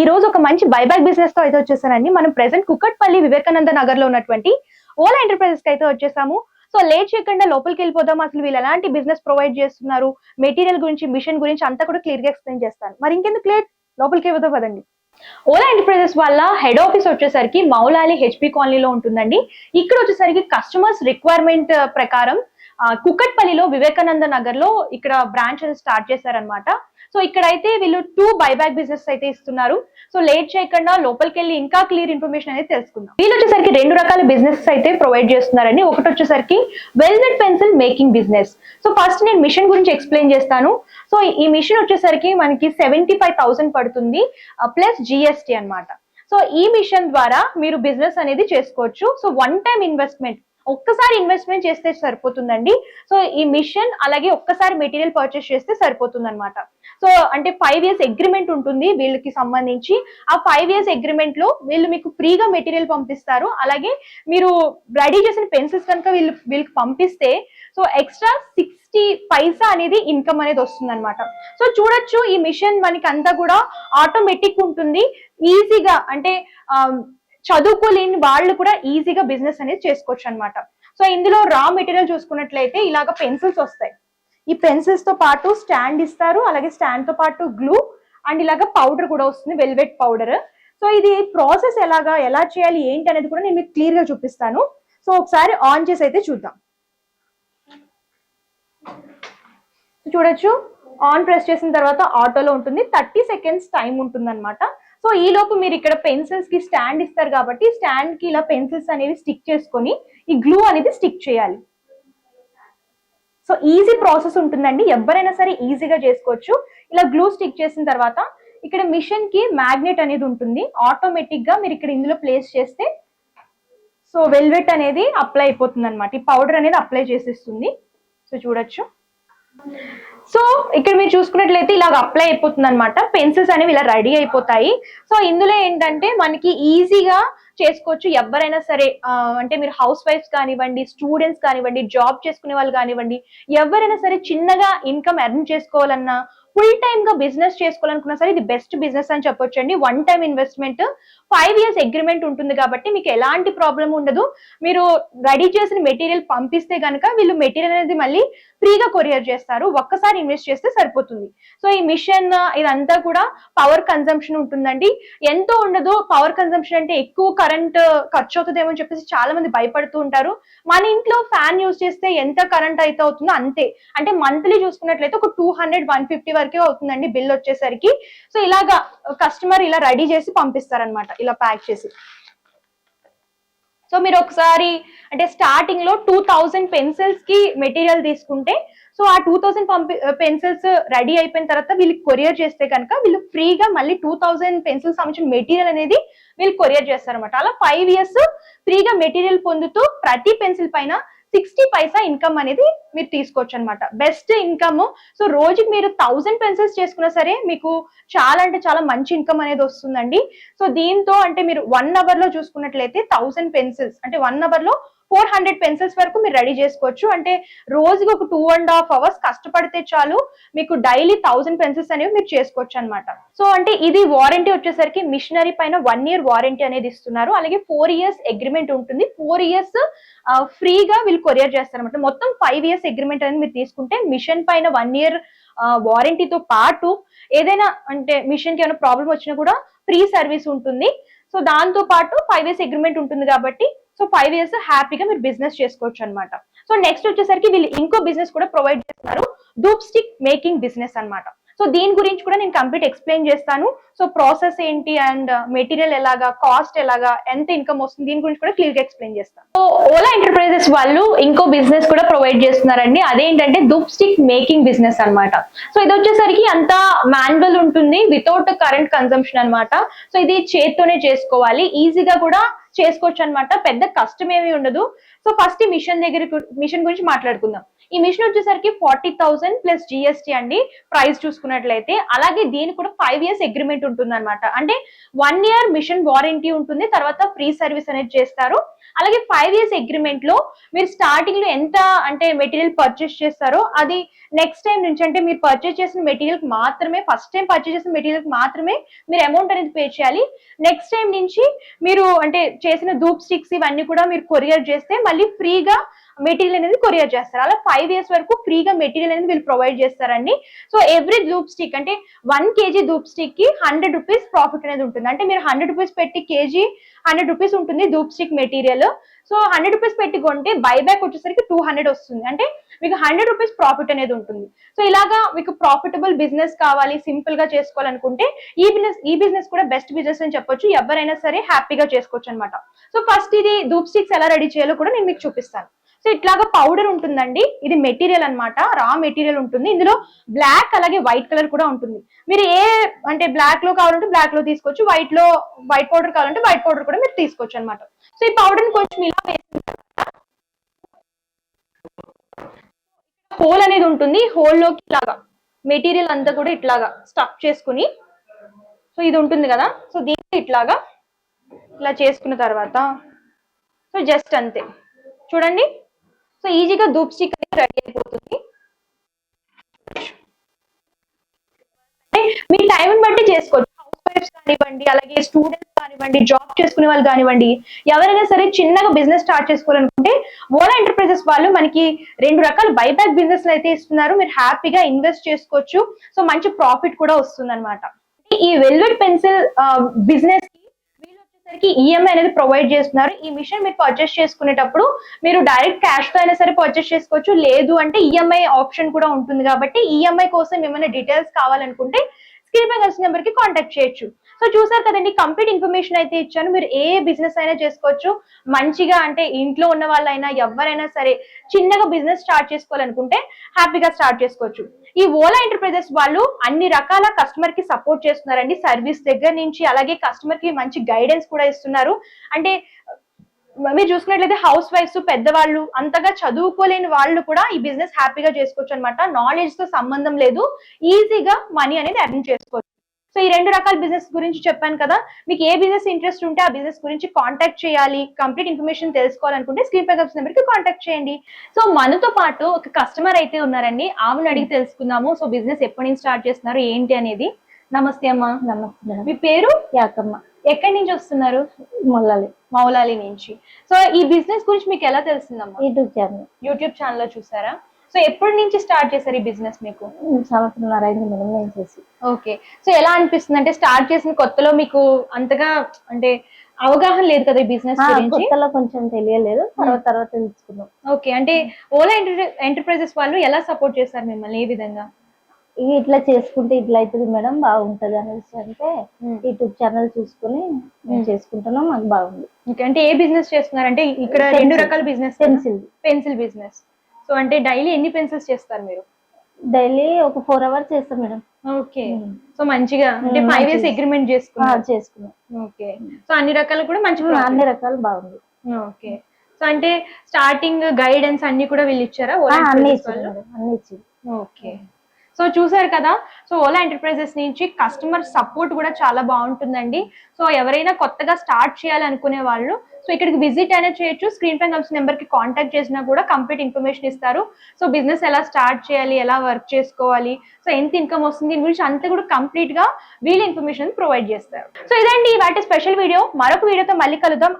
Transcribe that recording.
ఈ రోజు ఒక మంచి బైబ్యాక్ బిజినెస్తో అయితే వచ్చేసానండి. మనం ప్రెసెంట్ కుక్కట్పల్లి వివేకానంద నగర్లో ఉన్నటువంటి ఓలా ఎంటర్ప్రైజెస్కి అయితే వచ్చేసాము. సో లేట్ చేయకుండా లోపలికి వెళ్ళిపోదాం. అసలు వీళ్ళు ఎలాంటి బిజినెస్ ప్రొవైడ్ చేస్తున్నారు? మెటీరియల్ గురించి మిషన్ గురించి అంతా కూడా క్లియర్గా ఎక్స్ప్లెయిన్ చేస్తాను. మరి ఇంకెందుకు లేట్ లోపలికి వెళ్ళిపోదాం పదండి. ఓలా ఎంటర్ప్రైజెస్ వల్ల హెడ్ ఆఫీస్ వచ్చేసరికి మౌలాలి హెచ్పి కాలనీలో ఉంటుందండి. ఇక్కడ వచ్చేసరికి కస్టమర్స్ రిక్వైర్మెంట్ uh, ప్రకారం కుక్కట్పల్లిలో వివేకానంద నగర్లో ఇక్కడ బ్రాంచ్ స్టార్ట్ చేశారనమాట సో ఇక్కడైతే వీళ్ళు టూ బైబ్యాక్ బిజినెస్ అయితే ఇస్తున్నారు. సో లేట్ చేయకుండా లోపలికి వెళ్ళి ఇంకా క్లియర్ ఇన్ఫర్మేషన్ అనేది తెలుసుకుందాం. వీళ్ళు వచ్చేసరికి రెండు రకాల బిజినెస్ అయితే ప్రొవైడ్ చేస్తున్నారండి. ఒకటి వచ్చేసరికి velvet pencil making business so first నేను మిషన్ గురించి ఎక్స్ప్లెయిన్ చేస్తాను. సో ఈ మిషన్ వచ్చేసరికి మనకి సెవెంటీ ఫైవ్ థౌసండ్ పడుతుంది ప్లస్ జిఎస్టి అన్నమాట. సో ఈ మిషన్ ద్వారా మీరు బిజినెస్ అనేది చేసుకోవచ్చు. సో వన్ టైం ఇన్వెస్ట్మెంట్ ఒక్కసారి ఇన్వెస్ట్మెంట్ చేస్తే సరిపోతుందండి. సో ఈ మిషన్ అలాగే ఒక్కసారి మెటీరియల్ పర్చేస్ చేస్తే సరిపోతుంది అనమాట సో అంటే ఫైవ్ ఇయర్స్ అగ్రిమెంట్ ఉంటుంది వీళ్ళకి సంబంధించి. ఆ ఫైవ్ ఇయర్స్ అగ్రిమెంట్లో వీళ్ళు మీకు ఫ్రీగా మెటీరియల్ పంపిస్తారు. అలాగే మీరు రెడీ చేసిన పెన్సిల్స్ కనుక వీళ్ళు వీళ్ళకి పంపిస్తే సో ఎక్స్ట్రా సిక్స్టీ పైసా అనేది ఇన్కమ్ అనేది వస్తుంది అనమాట సో చూడొచ్చు ఈ మిషన్ మనకి అంతా కూడా ఆటోమేటిక్ ఉంటుంది. ఈజీగా అంటే ఆ, చదువుకోలేని వాళ్ళు కూడా ఈజీగా బిజినెస్ అనేది చేసుకోవచ్చు అనమాట సో ఇందులో రా మెటీరియల్ చూసుకున్నట్లయితే ఇలాగ పెన్సిల్స్ వస్తాయి. ఈ పెన్సిల్స్తో పాటు స్టాండ్ ఇస్తారు అలాగే స్టాండ్తో పాటు గ్లూ అండ్ ఇలాగ పౌడర్ కూడా వస్తుంది వెల్వెట్ పౌడర్. సో ఇది ప్రాసెస్ ఎలాగా ఎలా చేయాలి ఏంటి అనేది కూడా నేను మీకు క్లియర్గా చూపిస్తాను. సో ఒకసారి ఆన్ చేసి అయితే చూద్దాం. చూడొచ్చు? ఆన్ ప్రెస్ చేసిన తర్వాత ఆటోలో ఉంటుంది. థర్టీ సెకండ్స్ టైం ఉంటుంది అనమాట సో ఈ లోపు మీరు ఇక్కడ పెన్సిల్స్కి స్టాండ్ ఇస్తారు కాబట్టి స్టాండ్కి ఇలా పెన్సిల్స్ అనేవి స్టిక్ చేసుకొని ఈ గ్లూ అనేది స్టిక్ చేయాలి. సో ఈజీ ప్రాసెస్ ఉంటుందండి. ఎవరైనా సరే ఈజీగా చేసుకోవచ్చు. ఇలా గ్లూ స్టిక్ చేసిన తర్వాత ఇక్కడ మిషన్కి మ్యాగ్నెట్ అనేది ఉంటుంది. ఆటోమేటిక్గా మీరు ఇక్కడ ఇందులో ప్లేస్ చేస్తే సో వెల్వెట్ అనేది అప్లై అయిపోతుంది అనమాట ఈ పౌడర్ అనేది అప్లై చేసేస్తుంది. సో చూడొచ్చు. సో ఇక్కడ మీరు చూసుకున్నట్లయితే ఇలాగ అప్లై అయిపోతుంది అనమాట పెన్సిల్స్ అనేవి ఇలా రెడీ అయిపోతాయి. సో ఇందులో ఏంటంటే మనకి ఈజీగా చేసుకోవచ్చు. ఎవరైనా సరే అంటే మీరు హౌస్ వైఫ్స్ కానివ్వండి స్టూడెంట్స్ కానివ్వండి జాబ్ చేసుకునే వాళ్ళు కానివ్వండి ఎవరైనా సరే చిన్నగా ఇన్కమ్ ఎర్న్ చేసుకోవాలన్నా ఫుల్ టైమ్గా బిజినెస్ చేసుకోవాలనుకున్నా సరే ఇది బెస్ట్ బిజినెస్ అని చెప్పొచ్చు అండి one time investment five years agreement ఉంటుంది కాబట్టి మీకు ఎలాంటి ప్రాబ్లం ఉండదు. మీరు రెడీ చేసిన మెటీరియల్ పంపిస్తే కనుక వీళ్ళు మెటీరియల్ అనేది మళ్ళీ ఫ్రీగా కొరియర్ చేస్తారు ఒక్కసారి ఇన్వెస్ట్ చేస్తే సరిపోతుంది. సో ఈ మిషన్ ఇదంతా కూడా పవర్ కన్సంప్షన్ ఉంటుందండి. ఎంతో ఉండదు పవర్ కన్సంప్షన్ అంటే ఎక్కువ కరెంట్ ఖర్చు అవుతుందేమో అని చెప్పేసి చాలా మంది భయపడుతూ ఉంటారు. మన ఇంట్లో ఫ్యాన్ యూజ్ చేస్తే ఎంత కరెంట్ అయితే అవుతుందో అంతే. అంటే మంత్లీ చూసుకున్నట్లయితే ఒక టూ హండ్రెడ్ వన్ ఫిఫ్టీ వరకే అవుతుందండి బిల్ వచ్చేసరికి. సో ఇలాగా కస్టమర్ ఇలా రెడీ చేసి పంపిస్తారనమాట ఇలా ప్యాక్ చేసి. సో మీరు ఒకసారి అంటే స్టార్టింగ్లో టూ థౌజండ్ పెన్సిల్స్కి మెటీరియల్ తీసుకుంటే సో ఆ టూ థౌసండ్ పంపి పెన్సిల్స్ రెడీ అయిపోయిన తర్వాత వీళ్ళకి కొరియర్ చేస్తే కనుక వీళ్ళు ఫ్రీగా మళ్ళీ టూ థౌసండ్ పెన్సిల్స్ సంబంధించిన మెటీరియల్ అనేది వీళ్ళు కొరియర్ చేస్తారన్నమాట. అలా ఫైవ్ ఇయర్స్ ఫ్రీగా మెటీరియల్ పొందుతూ ప్రతి పెన్సిల్ పైన సిక్స్టీ పైసా ఇన్కమ్ అనేది మీరు తీసుకోవచ్చు అనమాట బెస్ట్ ఇన్కమ్. సో రోజుకి మీరు థౌసండ్ పెన్సిల్స్ చేసుకున్నా సరే మీకు చాలా అంటే చాలా మంచి ఇన్కమ్ అనేది వస్తుందండి. సో దీంతో అంటే మీరు వన్ అవర్లో చూసుకున్నట్లయితే థౌసండ్ పెన్సిల్స్ అంటే వన్ అవర్లో ఫోర్ హండ్రెడ్ పెన్సిల్స్ వరకు మీరు రెడీ చేసుకోవచ్చు. అంటే రోజుకి ఒక టూ అండ్ హాఫ్ అవర్స్ కష్టపడితే చాలు. మీకు డైలీ థౌసండ్ పెన్సిల్స్ అనేవి మీరు చేసుకోవచ్చు అనమాట సో అంటే ఇది వారంటీ వచ్చేసరికి మిషనరీ పైన వన్ ఇయర్ వారంటీ అనేది ఇస్తున్నారు. అలాగే ఫోర్ ఇయర్స్ అగ్రిమెంట్ ఉంటుంది. ఫోర్ ఇయర్స్ ఫ్రీగా వీళ్ళు కొరియర్ చేస్తారన్నమాట. మొత్తం ఫైవ్ ఇయర్స్ అగ్రిమెంట్ అనేది మీరు తీసుకుంటే మిషన్ పైన వన్ ఇయర్ వారంటీతో పాటు ఏదైనా అంటే మిషన్కి ఏమైనా ప్రాబ్లం వచ్చినా కూడా ఫ్రీ సర్వీస్ ఉంటుంది. సో దాంతో పాటు ఫైవ్ ఇయర్స్ అగ్రిమెంట్ ఉంటుంది కాబట్టి సో ఫైవ్ ఇయర్స్ హ్యాపీగా మీరు బిజినెస్ చేసుకోవచ్చు అనమాట సో నెక్స్ట్ వచ్చేసరికి వీళ్ళు ఇంకో బిజినెస్ కూడా ప్రొవైడ్ చేస్తున్నారు. ధూప్ స్టిక్ మేకింగ్ బిజినెస్ అన్నమాట. సో దీని గురించి కూడా నేను కంప్లీట్ ఎక్స్ప్లెయిన్ చేస్తాను. సో ప్రాసెస్ ఏంటి అండ్ మెటీరియల్ uh, ఎలాగా కాస్ట్ ఎలాగా ఎంత ఇన్కమ్ వస్తుంది దీని గురించి కూడా క్లియర్గా ఎక్స్ప్లెయిన్ చేస్తాను. సో ఓలా ఎంటర్ప్రైజెస్ వాళ్ళు ఇంకో బిజినెస్ కూడా ప్రొవైడ్ చేస్తున్నారండి. అదేంటంటే ధూప్ స్టిక్ మేకింగ్ బిజినెస్ అన్నమాట. సో ఇది వచ్చేసరికి అంతా మాన్యువల్ ఉంటుంది వితౌట్ కరెంట్ కన్సంప్షన్ అనమాట సో ఇది చేత్తోనే చేసుకోవాలి. ఈజీగా కూడా చేసుకోవచ్చు అన్నమాట. పెద్ద కష్టం ఏమి ఉండదు. సో ఫస్ట్ మిషన్ దగ్గర మిషన్ గురించి మాట్లాడుకుందాం. ఈ మిషన్ వచ్చేసరికి ఫార్టీ థౌసండ్ ప్లస్ జిఎస్టీ అండి. ప్రైస్ చూసుకున్నట్లయితే అలాగే దీనికి కూడా ఫైవ్ ఇయర్స్ అగ్రిమెంట్ ఉంటుంది అనమాట అంటే వన్ ఇయర్ మిషన్ వారంటీ ఉంటుంది తర్వాత ఫ్రీ సర్వీస్ అనేది చేస్తారు. అలాగే ఫైవ్ ఇయర్స్ అగ్రిమెంట్లో మీరు స్టార్టింగ్లో ఎంత అంటే మెటీరియల్ పర్చేస్ చేస్తారో అది నెక్స్ట్ టైం నుంచి అంటే మీరు పర్చేస్ చేసిన మెటీరియల్ మాత్రమే ఫస్ట్ టైం పర్చేస్ చేసిన మెటీరియల్ మాత్రమే మీరు అమౌంట్ అనేది పే చేయాలి. నెక్స్ట్ టైం నుంచి మీరు అంటే చేసిన ధూప్ స్టిక్స్ ఇవన్నీ కూడా మీరు కొరియర్ చేస్తే మళ్ళీ ఫ్రీగా మెటీరియల్ అనేది కొరియర్ చేస్తారు. అలా ఫైవ్ ఇయర్స్ వరకు ఫ్రీగా మెటీరియల్ అనేది వీళ్ళు ప్రొవైడ్ చేస్తారండి. సో ఎవ్రీ ధూప్ స్టిక్ అంటే వన్ కేజీ ధూప్ స్టిక్కి హండ్రెడ్ రూపీస్ ప్రాఫిట్ అనేది ఉంటుంది. అంటే మీరు హండ్రెడ్ రూపీస్ పెట్టి కేజీ హండ్రెడ్ రూపీస్ ఉంటుంది dhoop stick material so hundred rupees పెట్టి కొంటే బైబ్యాక్ వచ్చేసరికి టూ హండ్రెడ్ వస్తుంది. అంటే మీకు హండ్రెడ్ రూపీస్ ప్రాఫిట్ అనేది ఉంటుంది. సో ఇలాగా మీకు ప్రాఫిటబుల్ బిజినెస్ కావాలి సింపుల్గా చేసుకోవాలనుకుంటే ఈ బిజినెస్ ఈ బిజినెస్ కూడా బెస్ట్ బిజినెస్ అని చెప్పొచ్చు. ఎవరైనా సరే హ్యాపీగా చేసుకోవచ్చు అనమాట సో ఫస్ట్ ఇది ధూప్ స్టిక్స్ ఎలా రెడీ చేయాలో కూడా నేను మీకు చూపిస్తాను. సో ఇట్లాగా పౌడర్ ఉంటుందండి. ఇది మెటీరియల్ అన్నమాట. రా మెటీరియల్ ఉంటుంది. ఇందులో బ్లాక్ అలాగే వైట్ కలర్ కూడా ఉంటుంది. మీరు ఏ అంటే బ్లాక్లో కావాలంటే బ్లాక్లో తీసుకోవచ్చు. వైట్లో వైట్ పౌడర్ కావాలంటే వైట్ పౌడర్ కూడా మీరు తీసుకోవచ్చు అనమాట సో ఈ పౌడర్ కొంచెం ఇలా వేసిన హోల్ అనేది ఉంటుంది. హోల్లోకి ఇలాగా మెటీరియల్ అంతా కూడా ఇట్లాగా స్టఫ్ చేసుకుని సో ఇది ఉంటుంది కదా. సో దీన్ని ఇట్లాగా ఇలా చేసుకున్న తర్వాత సో జస్ట్ అంతే. చూడండి. సో ఈజీగా దూప్ స్టిక్ అనేది రెడీ అయిపోతుంది. మీ టైం బట్టి చేసుకోవచ్చు. హౌస్ వైఫ్స్ కానివ్వండి అలాగే స్టూడెంట్స్ కానివ్వండి జాబ్ చేసుకునే వాళ్ళు కానివ్వండి ఎవరైనా సరే చిన్నగా బిజినెస్ స్టార్ట్ చేసుకోవాలనుకుంటే ఓలా ఎంటర్ప్రైజెస్ వాళ్ళు మనకి రెండు రకాల బైబ్యాక్ బిజినెస్ అయితే ఇస్తున్నారు. మీరు హ్యాపీగా ఇన్వెస్ట్ చేసుకోవచ్చు. సో మంచి ప్రాఫిట్ కూడా వస్తుంది అనమాట ఈ వెల్వెట్ పెన్సిల్ బిజినెస్ వచ్చేసరికి ఈఎంఐ అనేది ప్రొవైడ్ చేస్తున్నారు. ఈ మిషన్ మీరు పర్చేస్ చేసుకునేటప్పుడు మీరు డైరెక్ట్ క్యాష్తో అయినా సరే పర్చేస్ చేసుకోవచ్చు. లేదు అంటే ఈఎంఐ ఆప్షన్ కూడా ఉంటుంది కాబట్టి ఈఎంఐ కోసం ఏమైనా డీటెయిల్స్ కావాలనుకుంటే స్క్రీన్ పై కలిసిన నెంబర్కి కాంటాక్ట్ చేయొచ్చు. సో చూసారు కదండి కంప్లీట్ ఇన్ఫర్మేషన్ అయితే ఇచ్చాను. మీరు ఏ బిజినెస్ అయినా చేసుకోవచ్చు. మంచిగా అంటే ఇంట్లో ఉన్న వాళ్ళైనా ఎవరైనా సరే చిన్నగా బిజినెస్ స్టార్ట్ చేసుకోవాలనుకుంటే హ్యాపీగా స్టార్ట్ చేసుకోవచ్చు. ఈ ఓలా ఎంటర్ప్రైజెస్ వాళ్ళు అన్ని రకాల కస్టమర్కి సపోర్ట్ చేస్తున్నారండి. సర్వీస్ దగ్గర నుంచి అలాగే కస్టమర్కి మంచి గైడెన్స్ కూడా ఇస్తున్నారు. అంటే మీరు చూసుకున్నట్లయితే హౌస్ వైఫ్స్ పెద్దవాళ్ళు అంతగా చదువుకోలేని వాళ్ళు కూడా ఈ బిజినెస్ హ్యాపీగా చేసుకోవచ్చు అనమాట నాలెడ్జ్తో సంబంధం లేదు. ఈజీగా మనీ అనేది అర్న్ చేసుకోవచ్చు. సో ఈ రెండు రకాల బిజినెస్ గురించి చెప్పాను కదా మీకు ఏ బిజినెస్ ఇంట్రెస్ట్ ఉంటే ఆ బిజినెస్ గురించి కాంటాక్ట్ చేయాలి కంప్లీట్ ఇన్ఫర్మేషన్ తెలుసుకోవాలనుకుంటే స్క్రీన్ పై నెంబర్కి కాంటాక్ట్ చేయండి. సో మనతో పాటు ఒక కస్టమర్ అయితే ఉన్నారండి ఆమెను అడిగి తెలుసుకుందాము. సో బిజినెస్ ఎప్పటి నుంచి స్టార్ట్ చేస్తున్నారు ఏంటి అనేది. నమస్తే అమ్మా. నమస్తే. మీ పేరు? యాకమ్మ. ఎక్కడి నుంచి వస్తున్నారు? మొల్లాలి మౌలాలి నుంచి. సో ఈ బిజినెస్ గురించి మీకు ఎలా తెలిసిందమ్మా? YouTube channel. యూట్యూబ్ ఛానల్లో చూసారా? సో ఎప్పటి నుంచి స్టార్ట్ చేశారు ఈ బిజినెస్ మీకు? సంవత్సరంన్నర అయింది మేడం నేను చేసి. ఓకే. సో ఎలా అనిపిస్తుంది అంటే స్టార్ట్ చేసిన కొత్తలో మీకు అంతగా అంటే అవగాహన లేదు కదా ఈ బిజినెస్ గురించి? కొత్తలో కొంచెం తెలియలేదు. తర్వాత తర్వాత తెలుసుకున్నాం ఓకే. అంటే ఓలా ఎంటర్ప్రైజెస్ వాళ్ళు ఎలా సపోర్ట్ చేస్తారు మిమ్మల్ని? ఏ విధంగా? ఇవి ఇట్లా చేసుకుంటే ఇట్లా అవుతుంది మేడం బాగుంటది అనేసి అంటే యూట్యూబ్ ఛానల్ చూసుకుని మేము. చేసుకుంటున్నాం మాకు బాగుంది. ఓకే. అంటే ఏ బిజినెస్ చేస్తున్నారు అంటే ఇక్కడ. రెండు రకాల business pencil. Pencil business. So అంటే డైలీ ఎన్ని పెన్సిల్స్ చేస్తారు మీరు? డైలీ ఒక ఫోర్ అవర్స్ చేస్తాం మేడం. ఓకే. సో మంచిగా అంటే ఫైవ్ ఇయర్స్. అగ్రిమెంట్ ఆ, చేసుకున్నారు చేసుకున్నాం. ఓకే. సో అన్ని రకాలు కూడా మంచి మ్మ్, profit. అన్ని రకాలు బాగుంది. ఓకే. సో అంటే స్టార్టింగ్ గైడెన్స్ అన్ని కూడా వీళ్ళు ఇచ్చారా? అన్ని మేడం అన్ని ఇచ్చింది ఓకే. సో చూసారు కదా? సో ఓలా ఎంటర్ప్రైజెస్ నుంచి కస్టమర్ సపోర్ట్ కూడా చాలా బాగుంటుందండి. సో ఎవరైనా కొత్తగా స్టార్ట్ చేయాలనుకునే వాళ్ళు సో ఇక్కడికి విజిట్ అయినా చేయొచ్చు. స్క్రీన్ పైన కలిసిన నెంబర్కి కాంటాక్ట్ చేసినా కూడా కంప్లీట్ ఇన్ఫర్మేషన్ ఇస్తారు. సో బిజినెస్ ఎలా స్టార్ట్ చేయాలి ఎలా వర్క్ చేసుకోవాలి సో ఎంత ఇన్కమ్ వస్తుంది దీని గురించి అంతా కూడా కంప్లీట్గా వీళ్ళ ఇన్ఫర్మేషన్ ప్రొవైడ్ చేస్తారు. సో ఇదండి వాటి స్పెషల్ వీడియో. మరొక వీడియోతో మళ్ళీ కలుద్దాం.